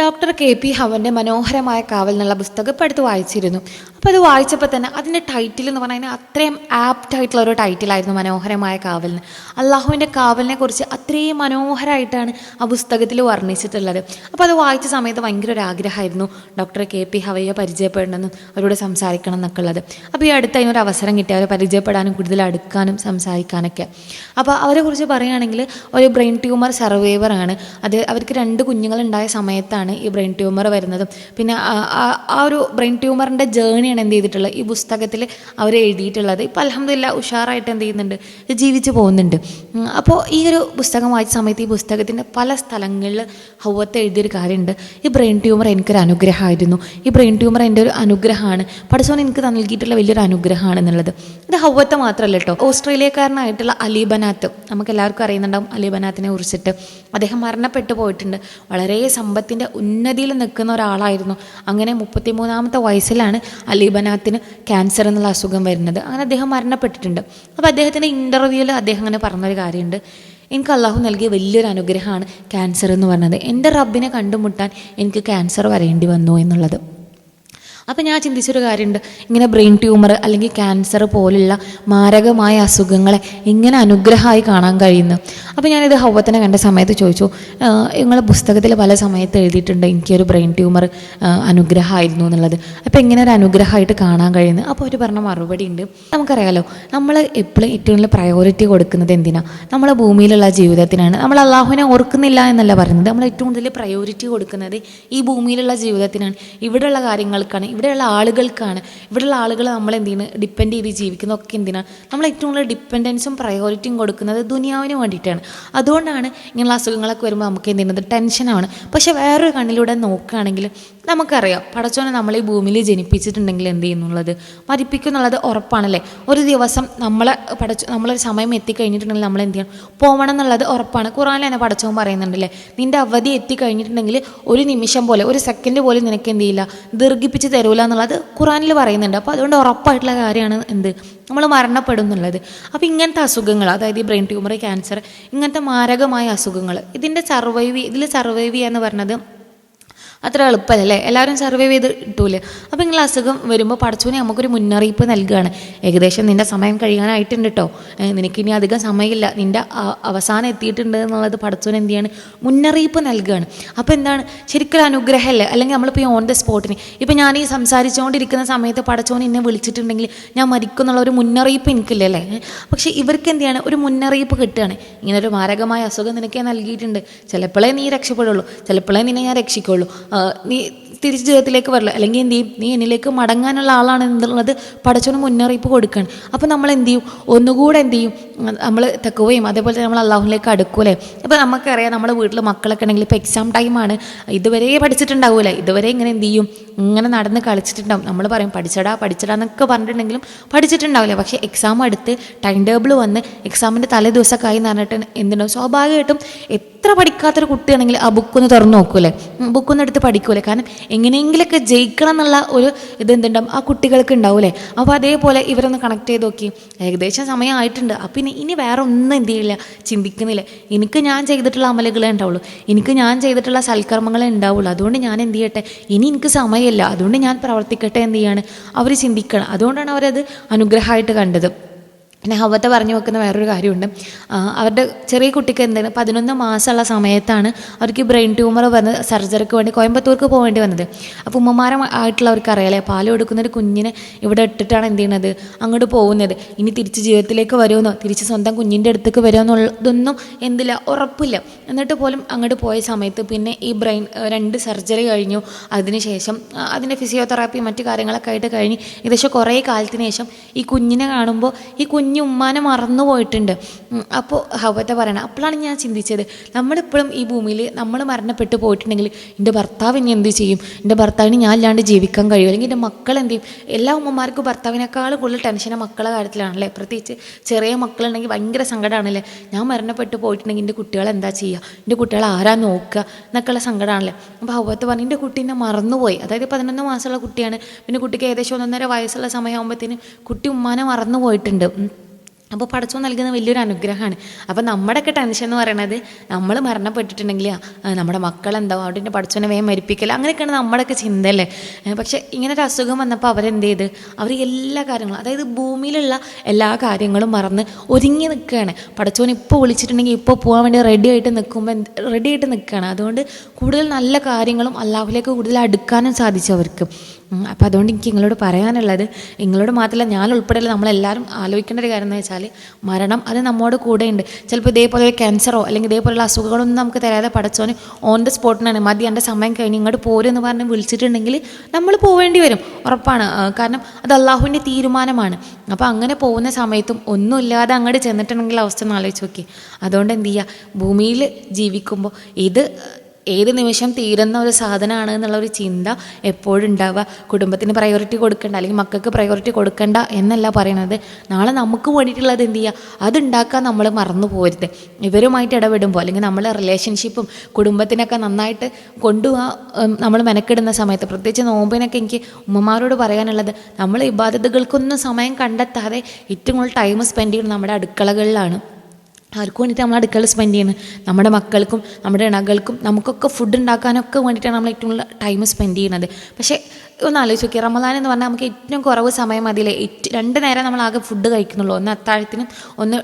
Doctor K P ഹവന്റെ മനോഹരമായ കാവൽ എന്നുള്ള പുസ്തകം ഇപ്പോൾ അടുത്ത് വായിച്ചിരുന്നു. അപ്പോൾ അത് വായിച്ചപ്പോൾ തന്നെ അതിന്റെ ടൈറ്റിൽ എന്ന് പറഞ്ഞാൽ അത്രയും ആപ്റ്റ് ആയിട്ടുള്ള ഒരു ടൈറ്റിലായിരുന്നു മനോഹരമായ കാവലിന്. അള്ളാഹുവിന്റെ കാവലിനെ കുറിച്ച് അത്രയും മനോഹരമായിട്ടാണ് ആ പുസ്തകത്തിൽ വർണിച്ചിട്ടുള്ളത്. അപ്പോൾ അത് വായിച്ച സമയത്ത് ഭയങ്കര ഒരു ആഗ്രഹമായിരുന്നു ഡോക്ടർ കെ പി ഹവയെ പരിചയപ്പെടണമെന്നും അവരോട് സംസാരിക്കണം എന്നൊക്കെ ഉള്ളത് അപ്പോൾ ഈ അടുത്ത് അതിനൊരു അവസരം കിട്ടി അവരെ പരിചയപ്പെടാനും കൂടുതൽ അടുക്കാനും സംസാരിക്കാനൊക്കെ. അപ്പോൾ അവരെക്കുറിച്ച് പറയുകയാണെങ്കിൽ ഒരു ബ്രെയിൻ ട്യൂമർ സർവൈവറാണ്. അത് അവർക്ക് രണ്ട് കുഞ്ഞുങ്ങളുണ്ടായ സമയത്താണ് ഈ ബ്രെയിൻ ട്യൂമർ വരുന്നത്. പിന്നെ ആ- ഒരു ബ്രെയിൻ ട്യൂമറിന്റെ ജേണിയാണ് എന്ത് ചെയ്തിട്ടുള്ളത് ഈ പുസ്തകത്തിൽ അവർ എഴുതിയിട്ടുള്ളത്. ഇപ്പോൾ അലഹമില്ല ഉഷാറായിട്ട് എന്ത് ചെയ്യുന്നുണ്ട്? ജീവിച്ച് പോകുന്നുണ്ട്. അപ്പോൾ ഈ ഒരു പുസ്തകം വായിച്ച സമയത്ത് ഈ പുസ്തകത്തിന്റെ പല സ്ഥലങ്ങളിൽ ഹൗവത്ത് എഴുതിയൊരു കാര്യമുണ്ട്. ഈ ബ്രെയിൻ ട്യൂമർ എനിക്കൊരു അനുഗ്രഹമായിരുന്നു. ഈ ബ്രെയിൻ ട്യൂമർ എന്റെ ഒരു അനുഗ്രഹമാണ്. പഠിച്ചോൺ എനിക്ക് നൽകിയിട്ടുള്ള വലിയൊരു അനുഗ്രഹമാണ് എന്നുള്ളത്. ഇത് ഹൗവത്ത് മാത്രമല്ല കേട്ടോ. ഓസ്ട്രേലിയക്കാരനായിട്ടുള്ള അലീബനാത്ത് നമുക്ക് എല്ലാവർക്കും അറിയുന്നുണ്ടാവും അലീബനാത്തിനെ കുറിച്ചിട്ട്. അദ്ദേഹം മരണപ്പെട്ടു പോയിട്ടുണ്ട്. വളരെ സമ്പത്തിന്റെ ഉന്നതിയിൽ നിൽക്കുന്ന ഒരാളായിരുന്നു. അങ്ങനെ മുപ്പത്തിമൂന്നാമത്തെ വയസ്സിലാണ് അലീബനാത്തിന് ക്യാൻസർ എന്നുള്ള അസുഖം വരുന്നത്. അങ്ങനെ അദ്ദേഹം മരണപ്പെട്ടിട്ടുണ്ട്. അപ്പോൾ അദ്ദേഹത്തിന്റെ ഇന്റർവ്യൂവിൽ അദ്ദേഹം അങ്ങനെ പറഞ്ഞൊരു കാര്യമുണ്ട്. എനിക്ക് അള്ളാഹു നൽകിയ വലിയൊരു അനുഗ്രഹമാണ് ക്യാൻസർ എന്ന് പറഞ്ഞത്. എന്റെ റബ്ബിനെ കണ്ടുമുട്ടാൻ എനിക്ക് ക്യാൻസർ വരേണ്ടി വന്നു എന്നുള്ളത്. അപ്പോൾ ഞാൻ ചിന്തിച്ചൊരു കാര്യമുണ്ട്. ഇങ്ങനെ ബ്രെയിൻ ട്യൂമർ അല്ലെങ്കിൽ ക്യാൻസർ പോലുള്ള മാരകമായ അസുഖങ്ങളെ ഇങ്ങനെ അനുഗ്രഹമായി കാണാൻ കഴിയുന്നു. അപ്പോൾ ഞാനിത് ഹൗവത്തിനെ കണ്ട സമയത്ത് ചോദിച്ചു നിങ്ങൾ പുസ്തകത്തിൽ പല സമയത്ത് എഴുതിയിട്ടുണ്ട് എനിക്കൊരു ബ്രെയിൻ ട്യൂമർ അനുഗ്രഹമായിരുന്നു എന്നുള്ളത്. അപ്പോൾ ഇങ്ങനെ ഒരു അനുഗ്രഹമായിട്ട് കാണാൻ കഴിയുന്നു. അപ്പോൾ അവർ പറഞ്ഞ മറുപടി ഉണ്ട്. നമുക്കറിയാലോ നമ്മൾ എപ്പോഴും ഏറ്റവും കൂടുതൽ പ്രയോറിറ്റി കൊടുക്കുന്നത് എന്തിനാണ് നമ്മളെ ഭൂമിയിലുള്ള ജീവിതത്തിനാണ്. നമ്മൾ അള്ളാഹുവിനെ ഓർക്കുന്നില്ല എന്നല്ല പറയുന്നത്. നമ്മൾ ഏറ്റവും കൂടുതൽ പ്രയോറിറ്റി കൊടുക്കുന്നത് ഈ ഭൂമിയിലുള്ള ജീവിതത്തിനാണ്. ഇവിടെയുള്ള കാര്യങ്ങൾക്കാണ്. ഇവിടെയുള്ള ആളുകൾക്കാണ്. ഇവിടെയുള്ള ആളുകൾ നമ്മൾ എന്തിനാണ് ഡിപ്പെൻഡ് ചെയ്ത് ജീവിക്കുന്നതൊക്കെ എന്തിനാണ് നമ്മൾ ഏറ്റവും കൂടുതൽ ഡിപ്പെൻഡൻസും പ്രയോറിറ്റിയും കൊടുക്കുന്നത് ദുനിയാവിന് വേണ്ടിയിട്ടാണ്. അതുകൊണ്ടാണ് ഇങ്ങനെയുള്ള അസുഖങ്ങളൊക്കെ വരുമ്പോൾ നമുക്ക് എന്ത് ചെയ്യുന്നത്? ടെൻഷനാണ് പക്ഷേ വേറൊരു കണ്ണിലൂടെ നോക്കുകയാണെങ്കിൽ നമുക്കറിയാം. പടച്ചോനെ നമ്മൾ ഈ ഭൂമിയിൽ ജനിപ്പിച്ചിട്ടുണ്ടെങ്കിൽ എന്ത് ചെയ്യുന്നുള്ളത്? മരിപ്പിക്കും എന്നുള്ളത് ഉറപ്പാണല്ലേ? ഒരു ദിവസം നമ്മളെ പടച്ചു നമ്മളൊരു സമയം എത്തിക്കഴിഞ്ഞിട്ടുണ്ടെങ്കിൽ നമ്മൾ എന്ത് ചെയ്യണം? പോകണം എന്നുള്ളത് ഉറപ്പാണ്. ഖുറാനിൽ തന്നെ പടച്ചവൻ പറയുന്നുണ്ടല്ലേ? നിന്റെ അവധി എത്തിക്കഴിഞ്ഞിട്ടുണ്ടെങ്കിൽ ഒരു നിമിഷം പോലെ ഒരു സെക്കൻഡ് പോലും നിനക്ക് എന്ത് ചെയ്യില്ല? ദീർഘിപ്പിച്ച് തരൂല എന്നുള്ളത് ഖുറാനിൽ പറയുന്നുണ്ട്. അപ്പോൾ അതുകൊണ്ട് ഉറപ്പായിട്ടുള്ള കാര്യമാണ് എന്ത്? നമ്മൾ മരണപ്പെടും എന്നുള്ളത്. അപ്പോൾ ഇങ്ങനത്തെ അസുഖങ്ങൾ അതായത് ഈ ബ്രെയിൻ ട്യൂമർ ക്യാൻസർ ഇങ്ങനത്തെ മാരകമായ അസുഖങ്ങൾ ഇതിന്റെ സർവൈവ് ഇതിൽ സർവൈവ് ചെയ്യുക എന്ന് പറഞ്ഞത് അത്ര എളുപ്പമല്ലേ എല്ലാവരും സർവേ ചെയ്ത് കിട്ടൂലേ? അപ്പോൾ നിങ്ങൾ അസുഖം വരുമ്പോൾ പടച്ചോനെ നമുക്കൊരു മുന്നറിയിപ്പ് നൽകുകയാണ് ഏകദേശം നിന്റെ സമയം കഴിയാനായിട്ടുണ്ട് കേട്ടോ നിനക്കിനി അധികം സമയമില്ല. നിന്റെ അവസാനം എത്തിയിട്ടുണ്ട് എന്നുള്ളത് പടച്ചോൻ എന്ത് ചെയ്യാണ്? മുന്നറിയിപ്പ് നൽകുകയാണ് അപ്പോൾ എന്താണ്? ശരിക്കും അനുഗ്രഹമല്ലേ? അല്ലെങ്കിൽ നമ്മളിപ്പോൾ ഈ ഓൺ ദ സ്പോട്ടിന് ഇപ്പോൾ ഞാൻ ഈ സംസാരിച്ചുകൊണ്ടിരിക്കുന്ന സമയത്ത് പടച്ചോൻ എന്നെ വിളിച്ചിട്ടുണ്ടെങ്കിൽ ഞാൻ മരിക്കും എന്നുള്ള ഒരു മുന്നറിയിപ്പ് എനിക്കില്ല അല്ലേ? പക്ഷേ ഇവർക്ക് എന്ത് ഒരു മുന്നറിയിപ്പ് കിട്ടുകയാണ്. ഇങ്ങനെ ഒരു മാരകമായ അസുഖം നിനക്ക് നൽകിയിട്ടുണ്ട്. ചിലപ്പോഴേ നീ രക്ഷപ്പെടുള്ളൂ. ചിലപ്പോഴേ നിന്നെ ഞാൻ രക്ഷിക്കുള്ളൂ. നീ തിരിച്ച് ജീവിതത്തിലേക്ക് വരില്ല. അല്ലെങ്കിൽ എന്ത് ചെയ്യും നീ എന്നിലേക്ക് മടങ്ങാനുള്ള ആളാണ് എന്നുള്ളത് പടച്ചോന് മുന്നറിയിപ്പ് കൊടുക്കുകയാണ് അപ്പോൾ നമ്മൾ എന്ത് ചെയ്യും? ഒന്നുകൂടെ എന്ത് ചെയ്യും? നമ്മൾ തെക്കുകയും അതേപോലെ തന്നെ നമ്മൾ അള്ളാഹുലേക്ക് അടുക്കൂലേ അപ്പോൾ നമുക്കറിയാം നമ്മുടെ വീട്ടിൽ മക്കളൊക്കെ ഉണ്ടെങ്കിൽ ഇപ്പോൾ എക്സാം ടൈമാണ് ഇതുവരെ പഠിച്ചിട്ടുണ്ടാവൂലേ. ഇതുവരെ ഇങ്ങനെ എന്ത് ചെയ്യും? ഇങ്ങനെ നടന്ന് കളിച്ചിട്ടുണ്ടാവും. നമ്മൾ പറയും പഠിച്ചടാ പഠിച്ചടാ എന്നൊക്കെ പറഞ്ഞിട്ടുണ്ടെങ്കിലും പഠിച്ചിട്ടുണ്ടാവില്ല. പക്ഷേ എക്സാം അടുത്ത് ടൈം ടേബിൾ വന്ന് എക്സാമിന്റെ തലേ ദിവസമൊക്കെ ആയി എന്ന് പറഞ്ഞിട്ട് എന്തുണ്ടാവും? സ്വാഭാവികമായിട്ടും എത്ര പഠിക്കാത്തൊരു കുട്ടിയാണെങ്കിൽ ആ ബുക്കൊന്ന് തുറന്നു നോക്കൂലേ ബുക്കൊന്ന് എടുത്ത് പഠിക്കൂലേ കാരണം എങ്ങനെയെങ്കിലൊക്കെ ജയിക്കണം എന്നുള്ള ഒരു ഇത് എന്തുണ്ടാവും ആ കുട്ടികൾക്ക് ഉണ്ടാവൂലേ അപ്പോൾ അതേപോലെ ഇവരൊന്ന് കണക്ട് ചെയ്ത് നോക്കി. ഏകദേശം സമയമായിട്ടുണ്ട്. അപ്പം ഇനി ഇനി വേറെ ഒന്നും എന്ത് ചെയ്യില്ല ചിന്തിക്കുന്നില്ല. എനിക്ക് ഞാൻ ചെയ്തിട്ടുള്ള അമലുകളെ ഉണ്ടാവുള്ളൂ. എനിക്ക് ഞാൻ ചെയ്തിട്ടുള്ള സൽക്കർമ്മങ്ങളെ ഉണ്ടാവുള്ളൂ. അതുകൊണ്ട് ഞാൻ എന്ത് ചെയ്യട്ടെ? ഇനി എനിക്ക് സമയമില്ല. അതുകൊണ്ട് ഞാൻ പ്രവർത്തിക്കട്ടെ എന്ത് ചെയ്യാണ്? അവർ ചിന്തിക്കണം. അതുകൊണ്ടാണ് അവരത് അനുഗ്രഹമായിട്ട് കണ്ടത്. പിന്നെ ഹവത്തെ പറഞ്ഞു വെക്കുന്ന വേറൊരു കാര്യമുണ്ട്. അവരുടെ ചെറിയ കുട്ടിക്ക് എന്താണ് പതിനൊന്ന് മാസമുള്ള സമയത്താണ് അവർക്ക് ബ്രെയിൻ ട്യൂമർ വന്ന് സർജറിക്ക് വേണ്ടി കോയമ്പത്തൂർക്ക് പോകേണ്ടി വന്നത്. അപ്പോൾ ഉമ്മമാരെ ആയിട്ടുള്ളവർക്ക് അറിയാലേ പാൽ കൊടുക്കുന്ന ഒരു കുഞ്ഞിനെ ഇവിടെ ഇട്ടിട്ടാണ് എന്ത് ചെയ്യണത്? അങ്ങോട്ട് പോകുന്നത്. ഇനി തിരിച്ച് ജീവിതത്തിലേക്ക് വരുമെന്നോ തിരിച്ച് സ്വന്തം കുഞ്ഞിന്റെ അടുത്തേക്ക് വരുമെന്നുള്ളതൊന്നും എന്തില്ല ഉറപ്പില്ല. എന്നിട്ട് പോലും അങ്ങോട്ട് പോയ സമയത്ത് പിന്നെ ഈ ബ്രെയിൻ രണ്ട് സർജറി കഴിഞ്ഞു. അതിനുശേഷം ശേഷം അതിന്റെ ഫിസിയോതെറാപ്പി മറ്റു കാര്യങ്ങളൊക്കെ ആയിട്ട് കഴിഞ്ഞ് ഏകദേശം കുറേ കാലത്തിന് ശേഷം ഈ കുഞ്ഞിനെ കാണുമ്പോൾ ഈ കുഞ്ഞ് ഉമ്മാനെ മറന്നു പോയിട്ടുണ്ട്. അപ്പോൾ ഹവത്തെ പറയണം അപ്പോഴാണ് ഞാൻ ചിന്തിച്ചത് നമ്മളിപ്പോഴും ഈ ഭൂമിയിൽ നമ്മൾ മരണപ്പെട്ടു പോയിട്ടുണ്ടെങ്കിൽ എന്റെ ഭർത്താവ് ഇനി എന്ത് ചെയ്യും? എന്റെ ഭർത്താവിന് ഞാൻ ഇല്ലാണ്ട് ജീവിക്കാൻ കഴിയും. അല്ലെങ്കിൽ എന്റെ മക്കൾ എന്ത് ചെയ്യും? എല്ലാ ഉമ്മമാർക്കും ഭർത്താവിനേക്കാളും കൂടുതൽ ടെൻഷൻ മക്കളെ കാര്യത്തിലാണല്ലേ? പ്രത്യേകിച്ച് ചെറിയ മക്കളുണ്ടെങ്കിൽ ഭയങ്കര സങ്കടമാണല്ലേ? ഞാൻ മരണപ്പെട്ടു പോയിട്ടുണ്ടെങ്കിൽ എന്റെ കുട്ടികൾ എന്താ ചെയ്യുക? എന്റെ കുട്ടികളെ ആരാ നോക്കുക എന്നൊക്കെയുള്ള സങ്കടമാണല്ലേ? അപ്പോൾ ഹവത്ത് പറഞ്ഞു എന്റെ കുട്ടീനെ മറന്നുപോയി. അതായത് പതിനൊന്ന് മാസമുള്ള കുട്ടിയാണ്. പിന്നെ കുട്ടിക്ക് ഏകദേശം ഒന്നൊന്നര വയസ്സുള്ള സമയമാകുമ്പോഴത്തേന് കുട്ടി ഉമ്മാനെ മറന്നു പോയിട്ടുണ്ട്. അപ്പോൾ പടച്ചോൻ നൽകുന്ന വലിയൊരു അനുഗ്രഹമാണ്. അപ്പോൾ നമ്മുടെയൊക്കെ ടെൻഷൻ എന്ന് പറയുന്നത് നമ്മൾ മരണപ്പെട്ടിട്ടുണ്ടെങ്കിൽ നമ്മുടെ മക്കളെന്താവും? അവിടെ എന്റെ പടച്ചോനെ വേഗം മരിപ്പിക്കല. അങ്ങനെയൊക്കെയാണ് നമ്മുടെയൊക്കെ ചിന്തയല്ലേ പക്ഷേ ഇങ്ങനെ ഒരു അസുഖം വന്നപ്പോൾ അവരെന്ത് ചെയ്ത്? അവർ എല്ലാ കാര്യങ്ങളും അതായത് ഭൂമിയിലുള്ള എല്ലാ കാര്യങ്ങളും മറന്ന് ഒരുങ്ങി നിൽക്കുകയാണ് പടച്ചോൻ ഇപ്പോൾ വിളിച്ചിട്ടുണ്ടെങ്കിൽ ഇപ്പോൾ പോകാൻ വേണ്ടി റെഡി ആയിട്ട് നിൽക്കുമ്പോൾ റെഡി ആയിട്ട് നിൽക്കുകയാണ് അതുകൊണ്ട് കൂടുതൽ നല്ല കാര്യങ്ങളും അള്ളാഹുലേക്ക് കൂടുതൽ അടുക്കാനും സാധിച്ചു അവർക്ക്. അപ്പോൾ അതുകൊണ്ട് എനിക്ക് നിങ്ങളോട് പറയാനുള്ളത് നിങ്ങളോട് മാത്രമല്ല ഞാൻ ഉൾപ്പെടെയുള്ള നമ്മളെല്ലാവരും ആലോചിക്കേണ്ട ഒരു കാര്യം എന്ന് വെച്ചാൽ മരണം അത് നമ്മോട് കൂടെയുണ്ട്. ചിലപ്പോൾ ഇതേപോലെ ഒരു ക്യാൻസറോ അല്ലെങ്കിൽ ഇതേപോലെയുള്ള അസുഖങ്ങളൊന്നും നമുക്ക് തരാതെ പടച്ചോന് ഓൺ ദ സ്പോട്ടിനാണ് മതി എന്റെ സമയം കഴിഞ്ഞ് ഇങ്ങോട്ട് പോരെന്ന് പറഞ്ഞ് വിളിച്ചിട്ടുണ്ടെങ്കിൽ നമ്മൾ പോവേണ്ടി വരും. ഉറപ്പാണ്. കാരണം അത് അള്ളാഹുവിന്റെ തീരുമാനമാണ്. അപ്പോൾ അങ്ങനെ പോകുന്ന സമയത്തും ഒന്നുമില്ലാതെ അങ്ങോട്ട് ചെന്നിട്ടുണ്ടെങ്കിൽ അവസ്ഥ ഒന്ന് ആലോചിച്ച് നോക്കി. അതുകൊണ്ട് എന്ത് ചെയ്യുക ഭൂമിയിൽ ജീവിക്കുമ്പോൾ ഇത് ഏത് നിമിഷം തീരുന്ന ഒരു സാധനമാണ് എന്നുള്ള ഒരു ചിന്ത എപ്പോഴും ഉണ്ടാവുക. കുടുംബത്തിന് പ്രയോറിറ്റി കൊടുക്കണ്ട അല്ലെങ്കിൽ മക്കൾക്ക് പ്രയോറിറ്റി കൊടുക്കണ്ട എന്നല്ല പറയണത്. നാളെ നമുക്ക് വേണ്ടിയിട്ടുള്ളത് എന്ത് ചെയ്യുക അതുണ്ടാക്കാൻ നമ്മൾ മറന്നു പോരുത്. ഇവരുമായിട്ട് ഇടപെടുമ്പോൾ അല്ലെങ്കിൽ നമ്മൾ റിലേഷൻഷിപ്പും കുടുംബത്തിനൊക്കെ നന്നായിട്ട് കൊണ്ടുപോകാൻ നമ്മൾ മെനക്കെടുന്ന സമയത്ത് പ്രത്യേകിച്ച് നോമ്പിനൊക്കെ എനിക്ക് ഉമ്മമാരോട് പറയാനുള്ളത് നമ്മൾ ഇബാദത്തുകൾക്കൊന്നും സമയം കണ്ടെത്താതെ ഏറ്റവും കൂടുതൽ ടൈം സ്പെൻഡ് ചെയ്യുന്നത് നമ്മുടെ അടുക്കളകളിലാണ്. ആർക്കും വേണ്ടിയിട്ട് നമ്മൾ അടുക്കള സ്പെൻഡ് ചെയ്യുന്നത്? നമ്മുടെ മക്കൾക്കും നമ്മുടെ ഇണകൾക്കും നമുക്കൊക്കെ ഫുഡ് ഉണ്ടാക്കാനൊക്കെ വേണ്ടിയിട്ടാണ് നമ്മൾ ഏറ്റവും കൂടുതൽ ടൈം സ്പെൻഡ് ചെയ്യുന്നത്. പക്ഷേ ഒന്ന് ആലോചിച്ച് നോക്കി റമദാൻ എന്ന് പറഞ്ഞാൽ നമുക്ക് ഏറ്റവും കുറവ് സമയം അതിലെ രണ്ട് നേരം നമ്മൾ ആകെ ഫുഡ് കഴിക്കുന്നുള്ളൂ. ഒന്ന് അത്താഴത്തിനും ഒന്ന്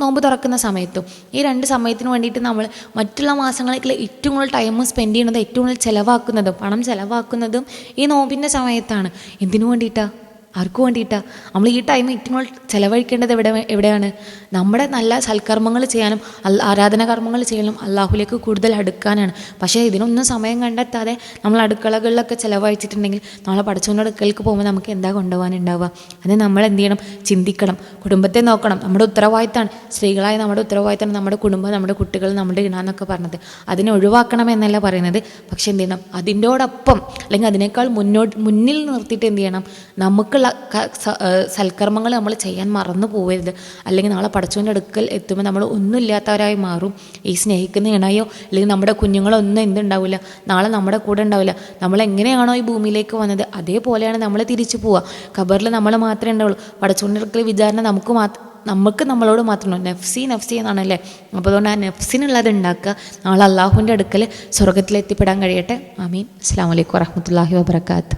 നോമ്പ് തുറക്കുന്ന സമയത്തും. ഈ രണ്ട് സമയത്തിന് വേണ്ടിയിട്ട് നമ്മൾ മറ്റുള്ള മാസങ്ങളിൽ ഏറ്റവും കൂടുതൽ ടൈം സ്പെൻഡ് ചെയ്യുന്നത് ഏറ്റവും കൂടുതൽ ചിലവാക്കുന്നതും പണം ചിലവാക്കുന്നതും ഈ നോമ്പിന്റെ സമയത്താണ്. എന്തിനു വേണ്ടിയിട്ടാണ് ആർക്കു വേണ്ടിയിട്ടാണ് നമ്മൾ ഈ ടൈം ഏറ്റവും ചിലവഴിക്കേണ്ടത് എവിടെ എവിടെയാണ്? നമ്മുടെ നല്ല സൽക്കർമ്മങ്ങൾ ചെയ്യാനും ആരാധന കർമ്മങ്ങൾ ചെയ്യാനും അള്ളാഹുലേക്ക് കൂടുതൽ അടുക്കാനാണ്. പക്ഷേ ഇതിനൊന്നും സമയം കണ്ടെത്താതെ നമ്മൾ അടുക്കളകളിലൊക്കെ ചിലവഴിച്ചിട്ടുണ്ടെങ്കിൽ നമ്മളെ പഠിച്ചുകൊണ്ട് അടുക്കളക്ക് പോകുമ്പോൾ നമുക്ക് എന്താ കൊണ്ടുപോകാനുണ്ടാവുക? അത് നമ്മൾ എന്ത് ചെയ്യണം? ചിന്തിക്കണം. കുടുംബത്തെ നോക്കണം. നമ്മുടെ ഉത്തരവാദിത്തമാണ് സ്ത്രീകളായ നമ്മുടെ ഉത്തരവാദിത്തമാണ് നമ്മുടെ കുടുംബം നമ്മുടെ കുട്ടികൾ നമ്മുടെ ഇടാന്നൊക്കെ പറഞ്ഞത്. അതിനെ ഒഴിവാക്കണം എന്നല്ല പറയുന്നത്. പക്ഷേ എന്ത് ചെയ്യണം? അതിന്റോടൊപ്പം അല്ലെങ്കിൽ അതിനേക്കാൾ മുന്നോട്ട് മുന്നിൽ നിർത്തിയിട്ട് എന്ത് ചെയ്യണം? നമുക്കുള്ള ഏഹ് സൽക്കർമ്മങ്ങൾ നമ്മൾ ചെയ്യാൻ മറന്നു പോകരുത് അല്ലെങ്കിൽ നാളെ പടച്ചവന്റെ അടുക്കൽ എത്തുമ്പോൾ നമ്മൾ ഒന്നുമില്ലാത്തവരായി മാറും. ഈ സ്നേഹിക്കുന്ന ഇണയോ അല്ലെങ്കിൽ നമ്മുടെ കുഞ്ഞുങ്ങളൊന്നും എന്തുണ്ടാവില്ല. നാളെ നമ്മുടെ കൂടെ ഉണ്ടാവില്ല. നമ്മൾ എങ്ങനെയാണോ ഈ ഭൂമിയിലേക്ക് വന്നത്? അതേപോലെയാണ് നമ്മൾ തിരിച്ചു പോവുക. ഖബറിൽ നമ്മൾ മാത്രമേ ഉണ്ടാവുള്ളൂ. പടച്ചവന്റെ അടുക്കൽ വിചാരണ നമുക്ക് മാത്രം നമുക്ക് നമ്മളോട് മാത്രമേ നെഫ്സി നെഫ്സി എന്നാണല്ലേ അപ്പോൾ അതുകൊണ്ട് ആ നെഫ്സിനുള്ളത് ഉണ്ടാക്കുക. നാളെ അള്ളാഹുവിന്റെ അടുക്കൽ സ്വർഗത്തിൽ എത്തിപ്പെടാൻ കഴിയട്ടെ. ആമീൻ. അസ്സാം വലൈക്കും വറഹമത്തല്ലാഹി വാബർക്കാത്ത്